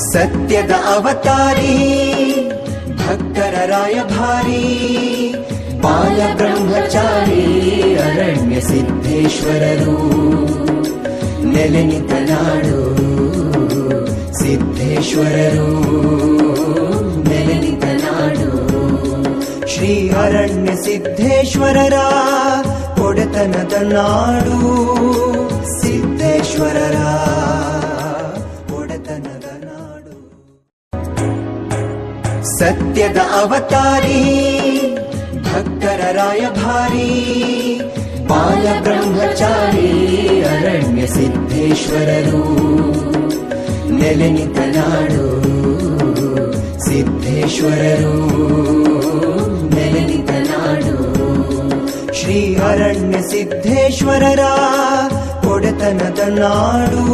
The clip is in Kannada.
ಸತ್ಯದ ಅವತಾರಿ, ಭಕ್ತರ ರಾಯಭಾರಿ ಬಾಲ ಬ್ರಹ್ಮಚಾರಿ ಅರಣ್ಯ ಸಿದ್ದೇಶ್ವರರು ನೆಲೆನಿತ ನಾಡು ಸಿದ್ದೇಶ್ವರರು ನೆಲೆನಿತ ಶ್ರೀ ಅರಣ್ಯ ಸಿದ್ದೇಶ್ವರರ ಒಡೆತನದ ನಾಡು. ಸತ್ಯದ ಅವತಾರಿ, ಭಕ್ತರ ರಾಯಭಾರಿ ಬಾಲ ಬ್ರಹ್ಮಚಾರಿ, ಅರಣ್ಯ ಸಿದ್ದೇಶ್ವರರು ನೆಲೆನಿತ ನಾಡು ಸಿದ್ದೇಶ್ವರರು ನೆಲೆನಿತ ನಾಡು ಶ್ರೀ ಅರಣ್ಯ ಸಿದ್ದೇಶ್ವರರ ಒಡೆತನದ ನಾಡು.